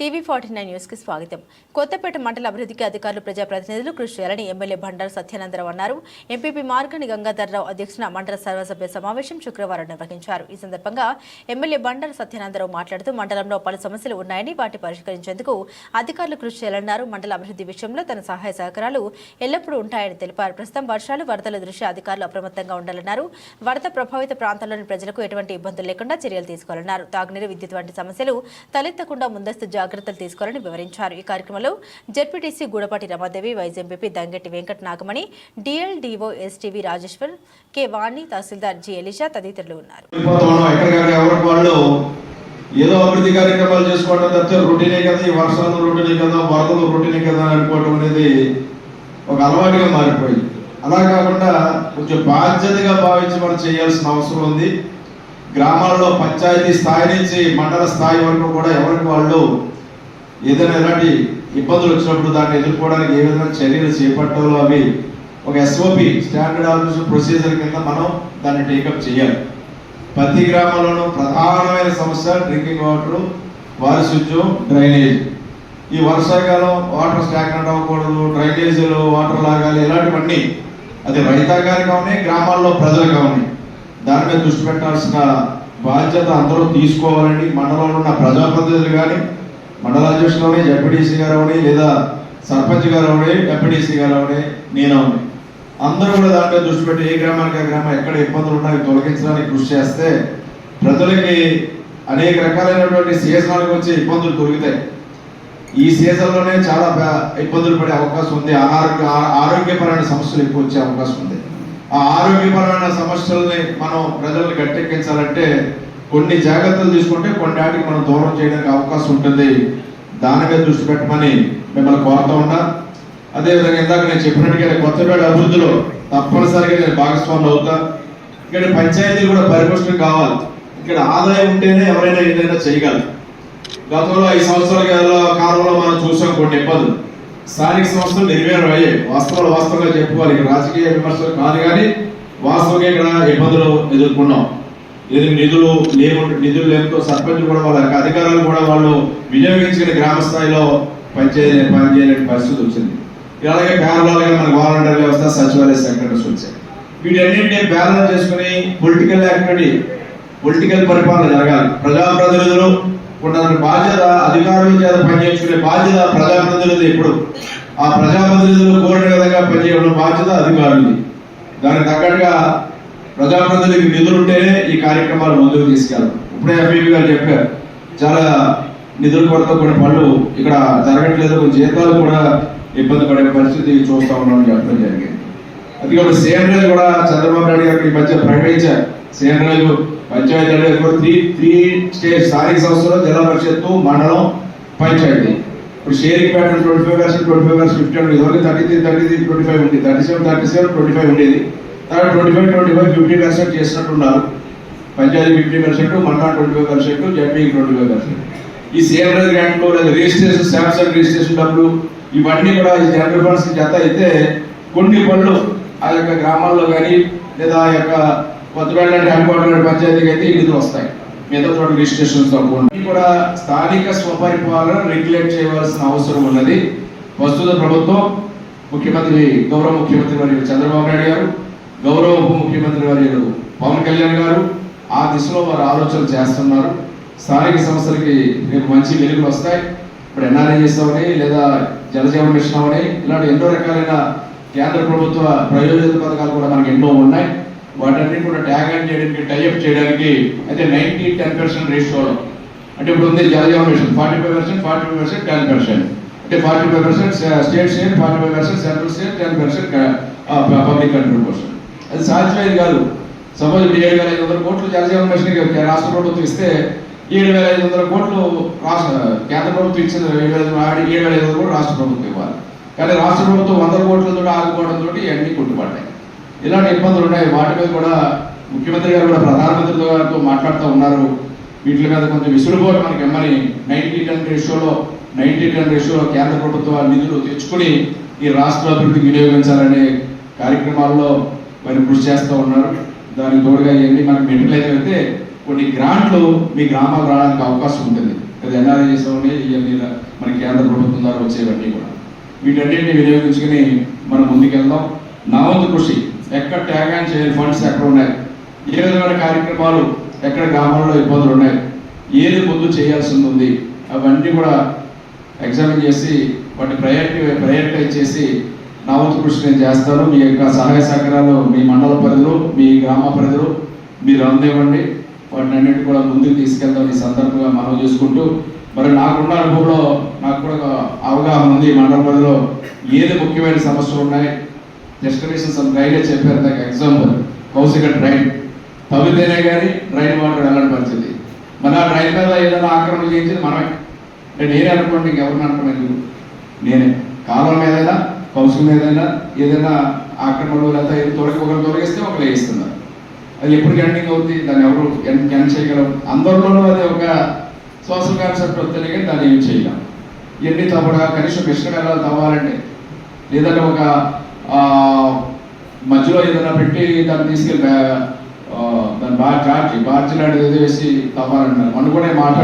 TV forty nine న్యూస్కి స్వాగతం. కొత్తపేట మండల అభివృద్ధికి అధికారులు ప్రజాప్రతినిధులు కృషి చేయాలని ఎమ్మెల్యే బండారు సత్యానందరావు అన్నారు. ఎంపీపీ మార్గని గంగాధర్రావు అధ్యక్షున మండల సర్వసభ్య సమావేశం శుక్రవారం నిర్వహించారు. ఈ సందర్భంగా ఎమ్మెల్యే బండారు సత్యానందరావు మాట్లాడుతూ మండలంలో పలు సమస్యలు ఉన్నాయని వాటి పరిష్కరించేందుకు అధికారులు కృషి చేయాలన్నారు. మండల అభివృద్ధి విషయంలో తన సహాయ సహకారాలు ఎల్లప్పుడూ ఉంటాయని తెలిపారు. ప్రస్తుతం వర్షాలు వరదల దృష్ట్యా అధికారులు అప్రమత్తంగా ఉండాలన్నారు. వరద ప్రభావిత ప్రాంతాల్లోని ప్రజలకు ఎటువంటి ఇబ్బందులు లేకుండా చర్యలు తీసుకోవాలన్నారు. తాగునీరు విద్యుత్ వంటి సమస్యలు తలెత్తకుండా ముందస్తు జాగ్రత్తలు తీసుకోవాలని వివరించారు. ఈ కార్యక్రమంలో ZPTC Gudapati Ramadevi vice MPP Dangetti Venkata Nagamani DLDO STV Rajeshwar K Vani తహసీల్దార్ జి ఎలిషా తదితరులు ఉన్నారు. ఏదో అభివృద్ధి కార్యక్రమాలు చేసుకోవడం తప్పితే రొటీనే కదా ఈ వర్షాలు రొటీనే కదా వరదలు రొటీనే కదా అనుకోవడం అనేది ఒక అలవాటుగా మారిపోయింది. అలా కాకుండా కొంచెం బాధ్యతగా భావించి మనం చేయాల్సిన అవసరం ఉంది. గ్రామాల్లో పంచాయతీ స్థాయి నుంచి మండల స్థాయి వరకు కూడా ఎవరికి వాళ్ళు ఏదైనా ఎలాంటి ఇబ్బందులు వచ్చినప్పుడు దాన్ని ఎదుర్కోవడానికి ఏ విధంగా చర్యలు చేపట్టాలో అవి ఒక ఎస్ఓపి స్టాండర్డ్ ఆఫీస్ ప్రొసీజర్ కింద మనం దాన్ని టేకప్ చేయాలి. ప్రతి గ్రామంలోనూ ప్రధానమైన సమస్య డ్రింకింగ్ వాటర్ పారిశుద్ధ్యం డ్రైనేజ్. ఈ వర్షాకాలం వాటర్ స్టాగ్నెంట్ అవ్వకూడదు డ్రైనేజీలు వాటర్ లాగాలి ఇలాంటివన్నీ అది రైతాంగానికి కానీ గ్రామాల్లో ప్రజలకు కానీ దాని మీద దృష్టి పెట్టాల్సిన బాధ్యత అందరూ తీసుకోవాలని మండలంలో ఉన్న ప్రజాప్రతినిధులు కానీ మండల అధ్యక్షులు అవని జడ్పీటీసీ గారు అవని లేదా సర్పంచ్ గారు అవని ఎంపీటీసీ గారు అవని నేను అవని అందరూ కూడా దాంట్లో దృష్టి పెట్టి ఏ గ్రామానికి ఆ గ్రామం ఎక్కడ ఇబ్బందులు ఉన్నాయో తొలగించడానికి కృషి చేస్తే ప్రజలకి అనేక రకాలైనటువంటి సీజనాలకు వచ్చే ఇబ్బందులు దొరుకుతాయి ఈ సీజన్లోనే చాలా ఇబ్బందులు పడే అవకాశం ఉంది. ఆరోగ్య ఆరోగ్యపరమైన సమస్యలు ఎక్కువ వచ్చే అవకాశం ఉంది. ఆ ఆరోగ్యపరమైన సమస్యల్ని మనం ప్రజల్ని గట్టెక్కించాలంటే కొన్ని జాగ్రత్తలు తీసుకుంటే కొన్నిటికి మనం దూరం చేయడానికి అవకాశం ఉంటుంది. దాని మీద దృష్టి పెట్టమని మిమ్మల్ని కోరుతా ఉన్నా. అదేవిధంగా ఇందాక నేను చెప్పినట్టుగా కొత్తపేట అభివృద్ధిలో తప్పనిసరిగా నేను భాగస్వాములు అవుతా. ఇక్కడ పంచాయతీలు కూడా పరిపుష్టం కావాలి. ఇక్కడ ఆదాయం ఉంటేనే ఎవరైనా ఏదైనా చేయగలరు. గతంలో ఐదు సంవత్సరాల కాలంలో మనం చూసాం కొన్ని ఇబ్బందులు. స్థానిక సంస్థలు నిర్వీర్యం అయ్యాయి వాస్తవాలు వాస్తవంగా చెప్పుకోవాలి. రాజకీయ విమర్శలు కాదు కానీ వాస్తవంగా ఇక్కడ ఇబ్బందులు ఎదుర్కొన్నాం. ఇది నిధులు లేవు నిధులు లేవుతో సర్పంచ్ కూడా వాళ్ళ అధికారాలు కూడా వాళ్ళు వినియోగించిన గ్రామ స్థాయిలో పనిచేయ పనిచేయలేని పరిస్థితి వచ్చింది. అలాగే పేదవాళ్ళగా మనకు వాలంటీర్ వ్యవస్థ సచివాలయ సెక్రటరీస్ వచ్చాయి. వీటన్నింటినీ బ్యాలెన్స్ చేసుకుని పొలిటికల్ యాక్టివిటీ పొలిటికల్ పరిపాలన జరగాలి. ప్రజాప్రతినిధులు బాధ్యత అధికారుల చేత పనిచేసుకునే బాధ్యత ప్రజాప్రతినిధులది ఇప్పుడు ఆ ప్రజాప్రతినిధులు కోరిన విధంగా పనిచేయడం బాధ్యత అధికారులది. దానికి తగ్గట్టుగా ప్రజాప్రతినిధులకి నిధులు ఉంటేనే ఈ కార్యక్రమాలు ముందుకు తీసుకెళ్ళాలి ఇప్పుడే ఎంపీపీ గారు చెప్పారు. చాలా నిధులు కొరత కొన్ని పనులు ఇక్కడ జరగట్లేదు. కొన్ని జీతాలు కూడా ఇబ్బంది పడే పరిస్థితి చూస్తా ఉన్నామని చెప్పడం జరిగింది. అది కూడా సేమ్ రైలు కూడా చంద్రబాబు నాయుడు గారికి ఈ మధ్య ప్రకటించారు. సేమ్ రైలు పంచాయతీ త్రీ త్రీ స్టేట్ స్థానిక సంస్థలు జిల్లా పరిషత్తు మండలం పంచాయతీ. ఇప్పుడు sharing pattern twenty five percent twenty five percent fifty ఉండేది only thirty three thirty three twenty five ఉండేది. Thirty seven thirty seven twenty five ఉండేది. తర్వాత twenty five twenty five fifty percent చేసినట్టున్నారు పంచాయతీ ఫిఫ్టీ పర్సెంట్ మండలం twenty five percent ZP twenty five percent ఈ same రైలు గ్రాంట్లు లేదా రిజిస్ట్రేషన్ శాంసంగ్ రిజిస్ట్రేషన్ డబ్బులు ఇవన్నీ కూడా ఈ జనరల్ ఫండ్స్ జత అయితే కొన్ని పనులు ఆ యొక్క గ్రామాల్లో కానీ లేదా ఆ యొక్క కొత్తపేట హెడ్ పంచాయతీకి అయితే ఈ నిధులు వస్తాయి. మిగతా చోట రిజిస్ట్రేషన్స్ తప్పకుండా కూడా స్థానిక స్వపరిపాలన రెగ్యులేట్ చేయవలసిన అవసరం ఉన్నది. ప్రస్తుత ప్రభుత్వం ముఖ్యమంత్రి గౌరవ ముఖ్యమంత్రి వారి చంద్రబాబు నాయుడు గారు గౌరవ ఉప ముఖ్యమంత్రి వారు పవన్ కళ్యాణ్ గారు ఆ దిశలో వారు ఆలోచనలు చేస్తున్నారు. స్థానిక సంస్థలకి రేపు మంచి వెలుగులు వస్తాయి. ఇప్పుడు ఎన్ఆర్ఐఎస్ చేస్తామని లేదా జలజీవన మిషన్ అవని ఇలాంటి ఎన్నో రకాలైన కేంద్ర ప్రభుత్వ ప్రయోజన పథకాలు కూడా మనకి ఎన్నో ఉన్నాయి. వాటన్నిటి కూడా ట్యాగ్ అండ్ చేయడానికి టైఅప్ చేయడానికి అయితే నైన్టీ టెన్ పర్సెంట్ రేషియోలో అంటే ఇప్పుడు ఉంది జాతీయ mission forty five percent forty five percent ten percent అంటే forty five percent state same forty five percent central state ten percent public contribution అది సాధ్యమేది కాదు. సపోజ్ ఇప్పుడు ఏడు వేల ఐదు వందల కోట్లు జాతీయ మిషన్కి రాష్ట్ర ప్రభుత్వం ఇస్తే ఏడు వేల ఐదు వందల కోట్లు రాష్ట్ర కేంద్ర ప్రభుత్వం ఇచ్చిన ఏడు వేల ఆడి ఏడు వేల ఐదు వందల కోట్లు రాష్ట్ర ప్రభుత్వం ఇవ్వాలి. కానీ రాష్ట్ర ప్రభుత్వం వందల కోట్లతో ఆగిపోవడంతో ఇవన్నీ కుంటుపడ్డాయి. ఇలాంటి ఇబ్బందులు ఉన్నాయి. వాటి మీద కూడా ముఖ్యమంత్రి గారు కూడా ప్రధానమంత్రితో గారితో మాట్లాడుతూ ఉన్నారు. వీటి మీద కొంచెం విసులుబోటు మనకి ఎమ్మని నైన్టీ టెన్ రేషియోలో నైన్టీ టెన్ రేషియోలో కేంద్ర ప్రభుత్వ నిధులు తెచ్చుకుని ఈ రాష్ట్ర అభివృద్ధికి వినియోగించాలనే కార్యక్రమాల్లో మరి కృషి చేస్తూ ఉన్నారు. దానికి తోడుగా ఇవన్నీ మనకి మెటీరియల్ అయితే కొన్ని గ్రాంట్లు మీ గ్రామాలు రావడానికి అవకాశం ఉంటుంది. అది ఎన్ఆర్ఐఎస్ ఉన్నాయి ఇవన్నీ మన కేంద్ర ప్రభుత్వం ద్వారా వచ్చేవన్నీ కూడా. వీటన్నిటిని వినియోగించుకుని మనం ముందుకెళ్దాం. నా వంతు కృషి ఎక్కడ ట్యాగ్ ఆన్ చేయాలి ఫండ్స్ ఎక్కడ ఉన్నాయి? ఏ విధమైన కార్యక్రమాలు ఎక్కడ గ్రామాల్లో ఇబ్బందులు ఉన్నాయి? ఏది ముందు చేయాల్సింది ఉంది? అవన్నీ కూడా ఎగ్జామిన్ చేసి వాటి ప్రయారిటీ ప్రయారిటైజ్ చేసి నా వంతు కృషి నేను చేస్తాను. మీ యొక్క సహాయ సహకారాలు మీ మండల పరిధిలో మీ గ్రామ పరిధిలో మీరు అందివ్వండి. వాటిని అన్నిటి కూడా ముందుకు తీసుకెళ్తాం ఈ సందర్భంగా మనం చేసుకుంటూ మరి నాకున్న అనుభవంలో నాకు కూడా ఒక అవగాహన ఉంది ఈ ఏది ముఖ్యమైన సమస్యలు ఉన్నాయి? డెస్టినేషన్స్ అండ్ డ్రైనేజ్ చెప్పారు. నాకు ఎగ్జాంపుల్ కౌశిక డ్రైన్ తవ్వితేనే కానీ డ్రైన్ వాటర్ వెళ్ళని పరిస్థితి. మన ఆ డ్రైన్ మీద ఏదైనా ఆక్రమణ చేయించింది మనమే. అంటే నేనే అనుకోండి ఇంకెవరిని అనుకోండి నేనే. కాలం ఏదైనా కౌశిక ఏదైనా ఏదైనా ఆక్రమణలు లేదా ఏదో తొలగి ఒకరు తొలగిస్తే ఒకరు వేయిస్తున్నారు. అది ఎప్పుడు ఎండింగ్ అవుతుంది దాన్ని ఎవరు ఎన్ చేయగలం అందరిలోనూ అది ఒక సోషల్ కాన్సెప్ట్ వస్తేనే కానీ దాన్ని ఏం చేయలేం. ఇవన్నీ తవ్వడా కనీసం మిషన్ వెళ్ళాలి తవ్వాలంటే లేదంటే ఒక మధ్యలో ఏదైనా పెట్టి దాన్ని తీసుకెళ్ళి ఆ, దాన్ని బాగా చార్జి బార్జీ లాంటిది ఏదో వేసి తవ్వాలంటారు మనం కూడా మాట్లాడారు